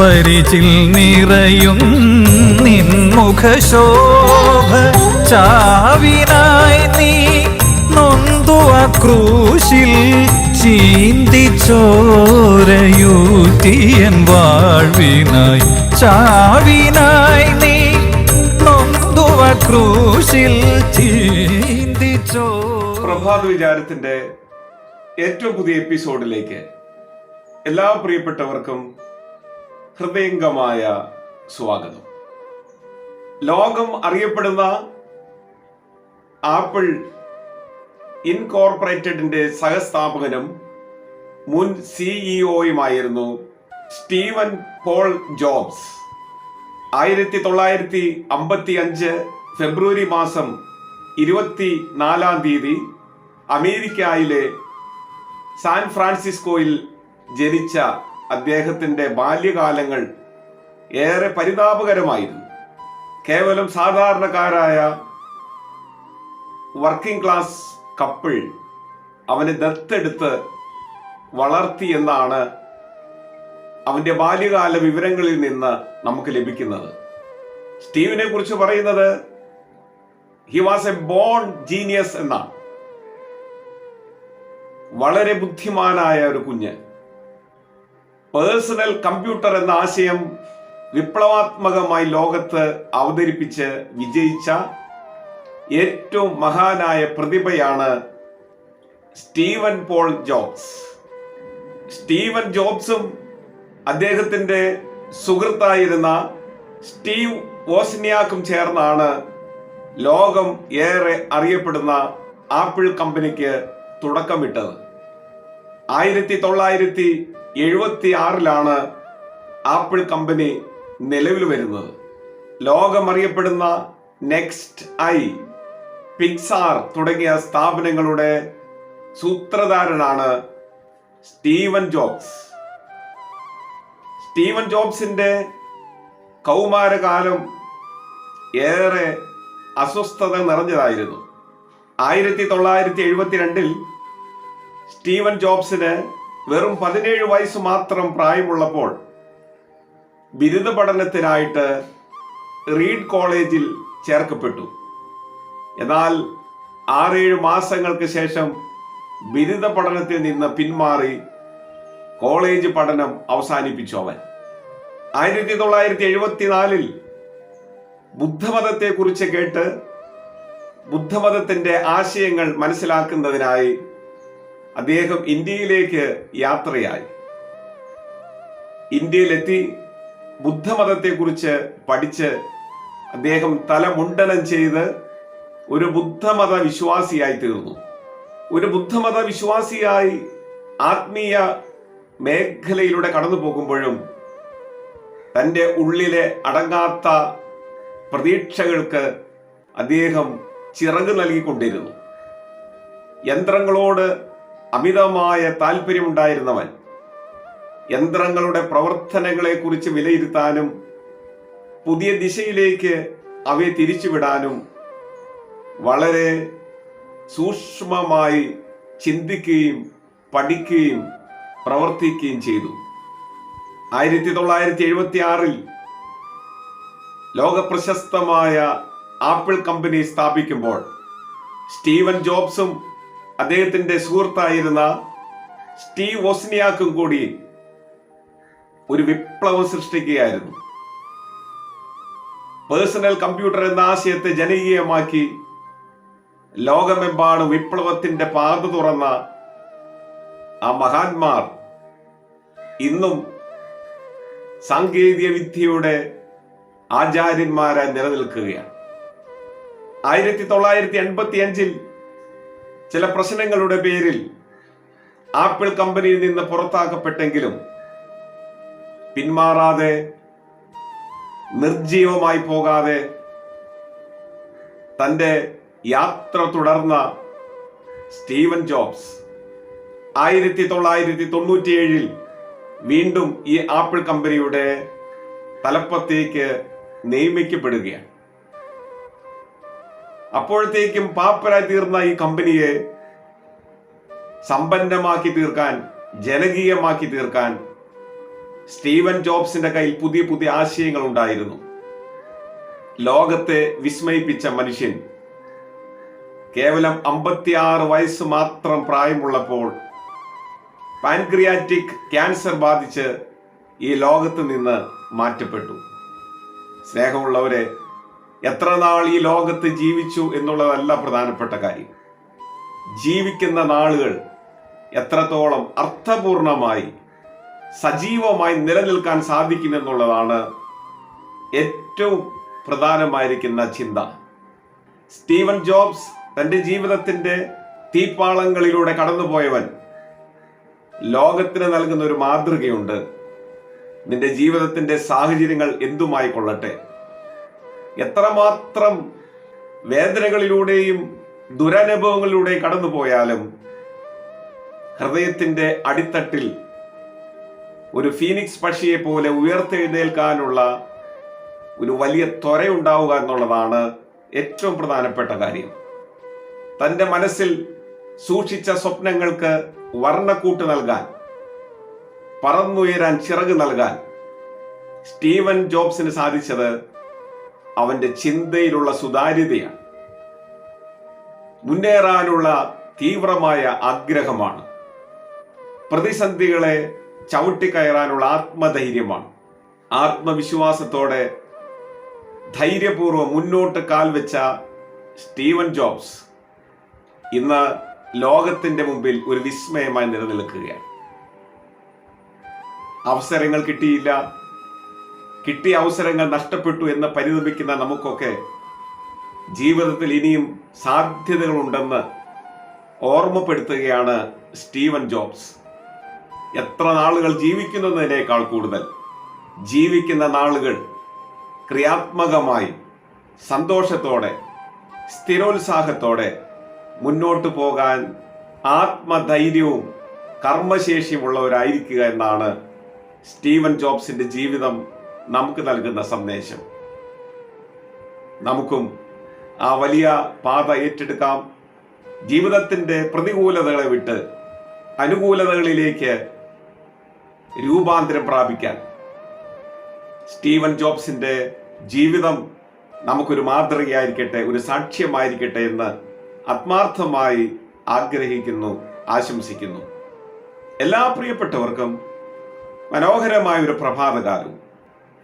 പരിചിൽ നിറയും നിൻമുഖശോഭ ചാവിനായി നീ നൊന്തു അക്രൂശിൽ ചീന്തിച്ചോരയൂറ്റിയൻ വാഴ്വിനായി. ചാവിനായി നീ നൊന്തു അക്രൂശിൽ ചീന്തിച്ചോ. പ്രഭാത വിചാരത്തിന്റെ ഏറ്റവും പുതിയ എപ്പിസോഡിലേക്ക് എല്ലാ പ്രിയപ്പെട്ടവർക്കും ഹൃദയംഗമായ സ്വാഗതം. ലോകം അറിയപ്പെടുന്ന ആപ്പിൾ ഇൻകോർപ്പറേറ്റഡിന്റെ സഹസ്ഥാപകനും മുൻ സിഇഒയുമായിരുന്നു സ്റ്റീവൻ പോൾ ജോബ്സ്. ആയിരത്തി തൊള്ളായിരത്തി അമ്പത്തി അഞ്ച് ഫെബ്രുവരി മാസം ഇരുപത്തി നാലാം തീയതി അമേരിക്കയിലെ സാൻ ഫ്രാൻസിസ്കോയിൽ ജനിച്ച അദ്ദേഹത്തിന്റെ ബാല്യകാലങ്ങൾ ഏറെ പരിതാപകരമായിരുന്നു. കേവലം സാധാരണക്കാരായ വർക്കിംഗ് ക്ലാസ് കപ്പിൾ അവനെ ദത്തെടുത്ത് വളർത്തി എന്നാണ് അവന്റെ ബാല്യകാല വിവരങ്ങളിൽ നിന്ന് നമുക്ക് ലഭിക്കുന്നത്. സ്റ്റീവിനെ കുറിച്ച് പറയുന്നത് he was a born genius എന്നാണ്. വളരെ ബുദ്ധിമാനായ ഒരു കുഞ്ഞ്. പേഴ്സണൽ കമ്പ്യൂട്ടർ എന്ന ആശയം വിപ്ലവാത്മകമായി ലോകത്ത് അവതരിപ്പിച്ച് വിജയിച്ച ഏറ്റവും മഹാനായ പ്രതിഭയാണ് സ്റ്റീവൻ പോൾ ജോബ്സ്. സ്റ്റീവൻ ജോബ്സും അദ്ദേഹത്തിന്റെ സുഹൃത്തായിരുന്ന സ്റ്റീവ് വോസ്നിയാക്കും ചേർന്നാണ് ലോകം ഏറെ അറിയപ്പെടുന്ന ആപ്പിൾ കമ്പനിക്ക് തുടക്കമിട്ടത്. ആയിരത്തി തൊള്ളായിരത്തി എഴുപത്തി ആറിലാണ് ആപ്പിൾ കമ്പനി നിലവിൽ വരുന്നത്. ലോകമറിയപ്പെടുന്ന നെക്സ്റ്റ് ഐ പിക്സാർ തുടങ്ങിയ സ്ഥാപനങ്ങളുടെ സൂത്രധാരനാണ് സ്റ്റീവൻ ജോബ്സ്. സ്റ്റീവൻ ജോബ്സിന്റെ കൗമാരകാലം ഏറെ അസ്വസ്ഥത നിറഞ്ഞതായിരുന്നു. ആയിരത്തി തൊള്ളായിരത്തി എഴുപത്തിരണ്ടിൽ സ്റ്റീവൻ ജോബ്സിന് വെറും പതിനേഴ് വയസ്സ് മാത്രം പ്രായമുള്ളപ്പോൾ ബിരുദ പഠനത്തിനായിട്ട് റീഡ് കോളേജിൽ ചേർക്കപ്പെട്ടു. എന്നാൽ ആറേഴ് മാസങ്ങൾക്ക് ശേഷം ബിരുദ പഠനത്തിൽ നിന്ന് പിന്മാറി കോളേജ് പഠനം അവസാനിപ്പിച്ചു അവൻ. ആയിരത്തി തൊള്ളായിരത്തി എഴുപത്തിനാലിൽ ബുദ്ധമതത്തെക്കുറിച്ച് കേട്ട് ബുദ്ധമതത്തിന്റെ ആശയങ്ങൾ മനസ്സിലാക്കുന്നതിനായി അദ്ദേഹം ഇന്ത്യയിലേക്ക് യാത്രയായി. ഇന്ത്യയിലെത്തി ബുദ്ധമതത്തെക്കുറിച്ച് പഠിച്ച് അദ്ദേഹം തലമുണ്ടനം ചെയ്ത് ഒരു ബുദ്ധമത വിശ്വാസിയായി തീർന്നു. ഒരു ബുദ്ധമത വിശ്വാസിയായി ആത്മീയ മേഖലയിലൂടെ കടന്നു പോകുമ്പോഴും തന്റെ ഉള്ളിലെ അടങ്ങാത്ത പ്രതീക്ഷകൾക്ക് അദ്ദേഹം ചിറക് നൽകിക്കൊണ്ടിരുന്നു. യന്ത്രങ്ങളോട് അമിതമായ താല്പര്യമുണ്ടായിരുന്നവൻ യന്ത്രങ്ങളുടെ പ്രവർത്തനങ്ങളെക്കുറിച്ച് വിലയിരുത്താനും പുതിയ ദിശയിലേക്ക് അവയെ തിരിച്ചുവിടാനും വളരെ സൂക്ഷ്മമായി ചിന്തിക്കുകയും പഠിക്കുകയും പ്രവർത്തിക്കുകയും ചെയ്തു. ആയിരത്തി തൊള്ളായിരത്തി എഴുപത്തി ആറിൽ ലോകപ്രശസ്തമായ ആപ്പിൾ കമ്പനി സ്ഥാപിക്കുമ്പോൾ സ്റ്റീവൻ ജോബ്സും അദ്ദേഹത്തിന്റെ സുഹൃത്തായിരുന്ന സ്റ്റീവ് വോസ്നിയാക്കും കൂടി ഒരു വിപ്ലവം സൃഷ്ടിക്കുകയായിരുന്നു. പേഴ്സണൽ കമ്പ്യൂട്ടർ എന്ന ആശയത്തെ ജനകീയമാക്കി ലോകമെമ്പാടും വിപ്ലവത്തിന്റെ പാത തുറന്ന ആ മഹാന്മാർ ഇന്നും സാങ്കേതിക വിദ്യയുടെ ആചാര്യന്മാരായി നിലനിൽക്കുകയാണ്. ആയിരത്തി തൊള്ളായിരത്തി എൺപത്തി അഞ്ചിൽ ചില പ്രശ്നങ്ങളുടെ പേരിൽ ആപ്പിൾ കമ്പനിയിൽ നിന്ന് പുറത്താക്കപ്പെട്ടെങ്കിലും പിന്മാറാതെ നിർജീവമായി പോകാതെ തന്റെ യാത്ര തുടർന്ന സ്റ്റീവൻ ജോബ്സ് ആയിരത്തി തൊള്ളായിരത്തി തൊണ്ണൂറ്റിയേഴിൽ വീണ്ടും ഈ ആപ്പിൾ കമ്പനിയുടെ തലപ്പത്തേക്ക് നിയമിക്കപ്പെടുകയാണ്. അപ്പോഴത്തേക്കും പാപ്പരായി തീർന്ന ഈ കമ്പനിയെ സമ്പന്നമാക്കി തീർക്കാൻ ജനകീയമാക്കി തീർക്കാൻ സ്റ്റീവൻ ജോബ്സിന്റെ കയ്യിൽ പുതിയ പുതിയ ആശയങ്ങൾ ഉണ്ടായിരുന്നു ലോകത്തെ വിസ്മയിപ്പിച്ച മനുഷ്യൻ. കേവലം അമ്പത്തിയാറ് വയസ്സ് മാത്രം പ്രായമുള്ളപ്പോൾ പാൻക്രിയാറ്റിക് ക്യാൻസർ ബാധിച്ച് ഈ ലോകത്ത് നിന്ന് മാറ്റപ്പെട്ടു. സ്നേഹമുള്ളവരെ എത്ര നാൾ ഈ ലോകത്ത് ജീവിച്ചു എന്നുള്ളതല്ല പ്രധാനപ്പെട്ട കാര്യം. ജീവിക്കുന്ന നാളുകൾ എത്രത്തോളം അർത്ഥപൂർണമായി സജീവമായി നിലനിൽക്കാൻ സാധിക്കുമെന്നുള്ളതാണ് ഏറ്റവും പ്രധാനമായിരിക്കുന്ന ചിന്ത. സ്റ്റീവൻ ജോബ്സ് തന്റെ ജീവിതത്തിന്റെ തീപ്പാളങ്ങളിലൂടെ കടന്നുപോയവൻ ലോകത്തിന് നൽകുന്ന ഒരു മാതൃകയുണ്ട്. നിന്റെ ജീവിതത്തിന്റെ സാഹചര്യങ്ങൾ എന്തുമായി കൊള്ളട്ടെ എത്രമാത്രം വേദനകളിലൂടെയും ദുരനുഭവങ്ങളിലൂടെയും കടന്നുപോയാലും ഹൃദയത്തിന്റെ അടിത്തട്ടിൽ ഒരു ഫീനിക്സ് പക്ഷിയെ പോലെ ഉയർത്തെഴുന്നേൽക്കാനുള്ള ഒരു വലിയ ത്വരയുണ്ടാവുക എന്നുള്ളതാണ് ഏറ്റവും പ്രധാനപ്പെട്ട കാര്യം. തന്റെ മനസ്സിൽ സൂക്ഷിച്ച സ്വപ്നങ്ങൾക്ക് വർണക്കൂട്ട് നൽകാൻ പറന്നുയരാൻ ചിറക് നൽകാൻ സ്റ്റീവൻ ജോബ്സിന് സാധിച്ചത് അവന്റെ ചിന്തയിലുള്ള സുതാര്യതയാണ്. മുന്നേറാനുള്ള തീവ്രമായ ആഗ്രഹമാണ്. പ്രതിസന്ധികളെ ചവിട്ടിക്കയറാനുള്ള ആത്മധൈര്യമാണ്. ആത്മവിശ്വാസത്തോടെ ധൈര്യപൂർവം മുന്നോട്ട് കാൽ വെച്ച സ്റ്റീവൻ ജോബ്സ് ഇന്ന് ലോകത്തിന്റെ മുമ്പിൽ ഒരു വിസ്മയമായി നിലനിൽക്കുകയാണ്. അവസരങ്ങൾ കിട്ടിയില്ല. കിട്ടിയ അവസരങ്ങൾ നഷ്ടപ്പെട്ടു എന്ന് പരിതപിക്കുന്ന നമുക്കൊക്കെ ജീവിതത്തിൽ ഇനിയും സാധ്യതകളുണ്ടെന്ന് ഓർമ്മപ്പെടുത്തുകയാണ് സ്റ്റീവൻ ജോബ്സ്. എത്ര നാളുകൾ ജീവിക്കുന്നതിനേക്കാൾ കൂടുതൽ ജീവിക്കുന്ന നാളുകൾ ക്രിയാത്മകമായി സന്തോഷത്തോടെ സ്ഥിരോത്സാഹത്തോടെ മുന്നോട്ട് പോകാൻ ആത്മധൈര്യവും കർമ്മശേഷിയുമുള്ളവരായിരിക്കുക എന്നാണ് സ്റ്റീവൻ ജോബ്സിന്റെ ജീവിതം നമുക്ക് നൽകുന്ന സന്ദേശം. നമുക്കും ആ വലിയ പാത ഏറ്റെടുക്കാം. ജീവിതത്തിന്റെ പ്രതികൂലതകളെ വിട്ട് അനുകൂലതകളിലേക്ക് രൂപാന്തരം പ്രാപിക്കാൻ. സ്റ്റീവൻ ജോബ്സിന്റെ ജീവിതം നമുക്കൊരു മാതൃകയായിരിക്കട്ടെ ഒരു സാക്ഷ്യമായിരിക്കട്ടെ എന്ന് ആത്മാർത്ഥമായി ആഗ്രഹിക്കുന്നു ആശംസിക്കുന്നു. എല്ലാ പ്രിയപ്പെട്ടവർക്കും മനോഹരമായ ഒരു പ്രഭാതകാലവും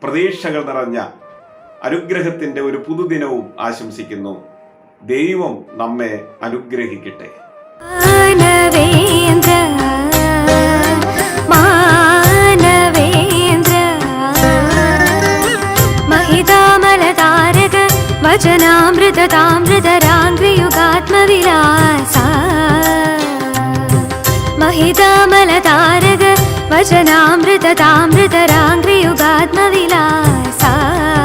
പ്രതീക്ഷകൾ നിറഞ്ഞ അനുഗ്രഹത്തിന്റെ ഒരു പുതുദിനവും ആശംസിക്കുന്നു. ദൈവം നമ്മെ അനുഗ്രഹിക്കട്ടെ. മാനവേന്ദ്ര മാനവേന്ദ്ര. ഭജനാമൃതതാമൃതരാംഗ്രിയുഗാത്മവിലാസാ.